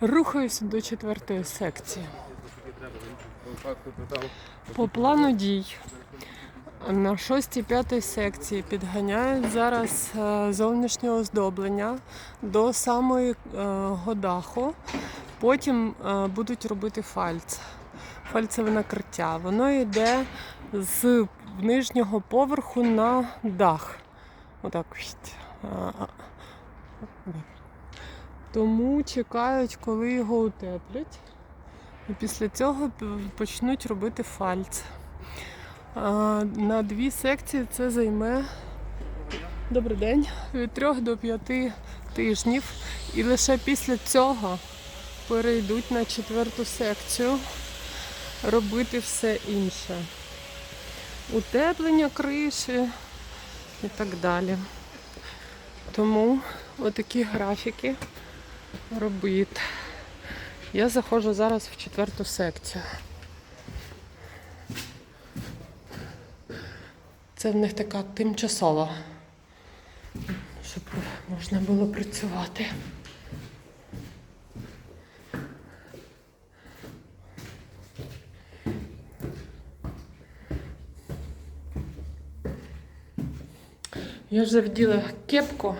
Рухаюся до четвертої секції. По плану дій на шостій п'ятій секції підганяють зараз е, зовнішнє оздоблення до самої е, годаху. Потім е, будуть робити фальц. Фальцеве накриття. Воно йде з нижнього поверху на дах. Отак. Тому чекають, коли його утеплять. І після цього почнуть робити фальц. На дві секції це займе добрий день від 3 до 5 тижнів. І лише після цього перейдуть на четверту секцію робити все інше. Утеплення криші і так далі. Тому отакі графіки робити. Я заходжу зараз в четверту секцію. Це в них така тимчасова, щоб можна було працювати. Я вже вділа кепку,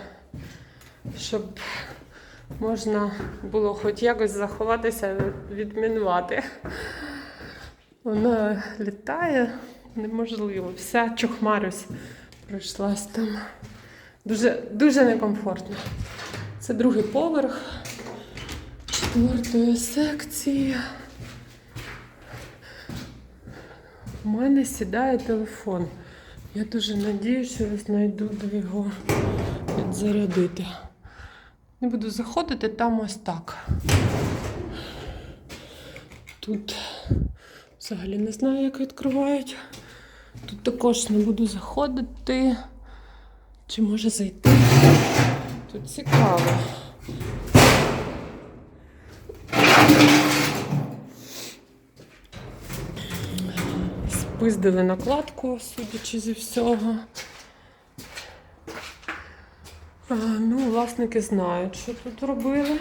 щоб можна було хоч якось заховатися, відмінувати. Вона літає неможливо. Вся чохмарюсь пройшлась там. Дуже, дуже некомфортно. Це другий поверх четвертої секції. У мене сідає телефон. Я дуже надію, що знайду де його підзарядити. Не буду заходити, там ось так. Тут взагалі не знаю, як відкривають. Тут також не буду заходити. Чи може зайти? Тут цікаво. Спиздили накладку, судячи зі всього. Ну, власники знають, що тут робили.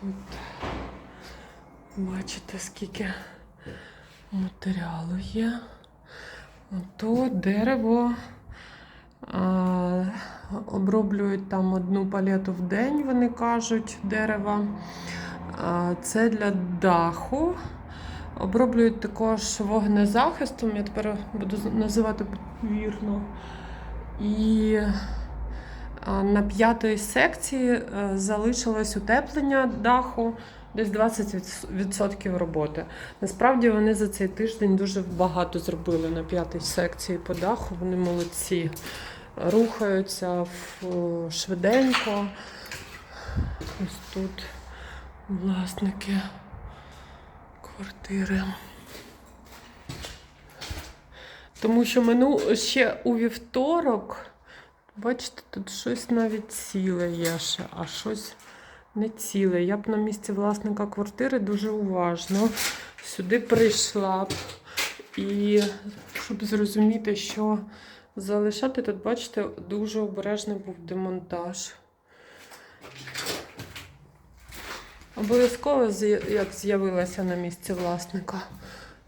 Тут бачите, скільки матеріалу є. То дерево а, оброблюють там одну палету в день, вони кажуть, дерева. А, це для даху. Оброблюють також вогнезахистом, я тепер буду називати вірно. І на п'ятої секції е, залишилось утеплення даху, десь 20% роботи. Насправді вони за цей тиждень дуже багато зробили на п'ятій секції по даху. Вони молодці. Рухаються швиденько. Ось тут власники квартири. Тому що мину ще у вівторок, бачите, тут щось навіть ціле є ще, а щось не ціле. Я б на місці власника квартири дуже уважно сюди прийшла б. І щоб зрозуміти, що залишати, тут, бачите, дуже обережний був демонтаж. Обов'язково, як з'явилася на місці власника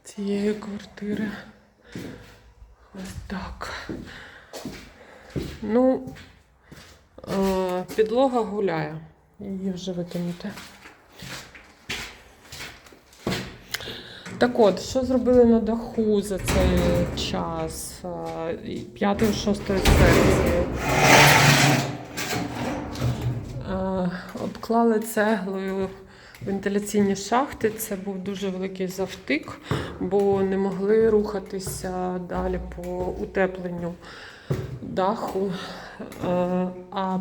цієї квартири. Ось так. Ну, е, підлога гуляє. Її вже викинути. Так от, що зробили на даху за цей час? Е, і П'ятої, шостої секції. Е, Обклали цеглою вентиляційні шахти. Це був дуже великий завтик, бо не могли рухатися далі по утепленню даху. Е, А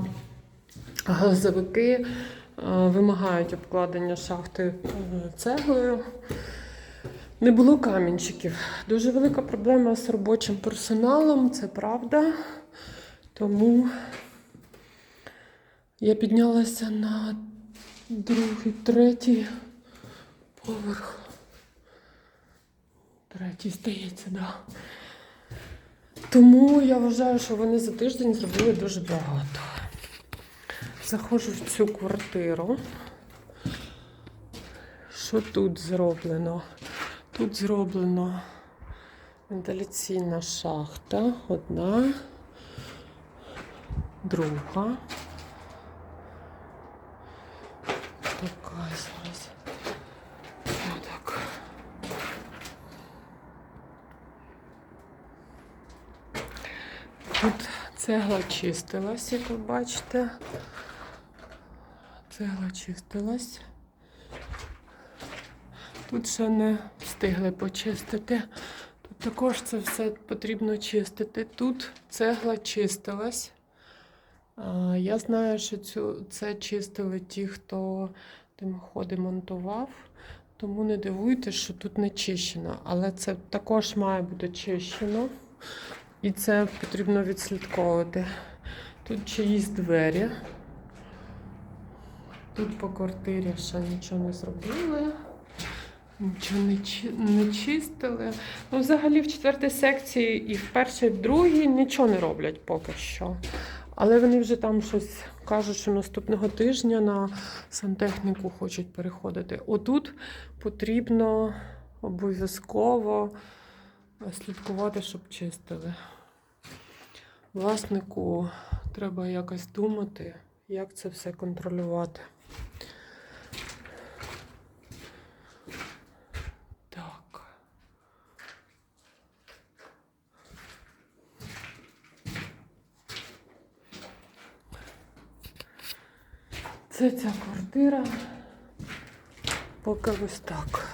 газовики е, вимагають обкладення шахти е, цеглою. Не було камінчиків. Дуже велика проблема з робочим персоналом, це правда. Тому я піднялася на другий, третій поверх. Третій, здається, так. Да. Тому я вважаю, що вони за тиждень зробили дуже багато. Заходжу в цю квартиру. Що тут зроблено? Тут зроблено вентиляційна шахта, одна, друга. Така зараз. Отак. Тут цегла чистилась, як ви бачите. Цегла чистилась. Тут ще не встигли почистити. Тут також це все потрібно чистити. Тут цегла чистилась. Я знаю, що цю, це чистили ті, хто димоходи монтував. Тому не дивуйтесь, що тут не чищено. Але це також має бути чищено. І це потрібно відслідковувати. Тут чиїсь двері. Тут по квартирі ще нічого не зробили. Нічого не, чи- не чистили. Ну, взагалі, в четвертій секції і в першій, і в другій нічого не роблять поки що. Але вони вже там щось кажуть, що наступного тижня на сантехніку хочуть переходити. Отут потрібно обов'язково слідкувати, щоб чистили. Власнику треба якось думати, як це все контролювати. Так. Це ця квартира. Поки ось так.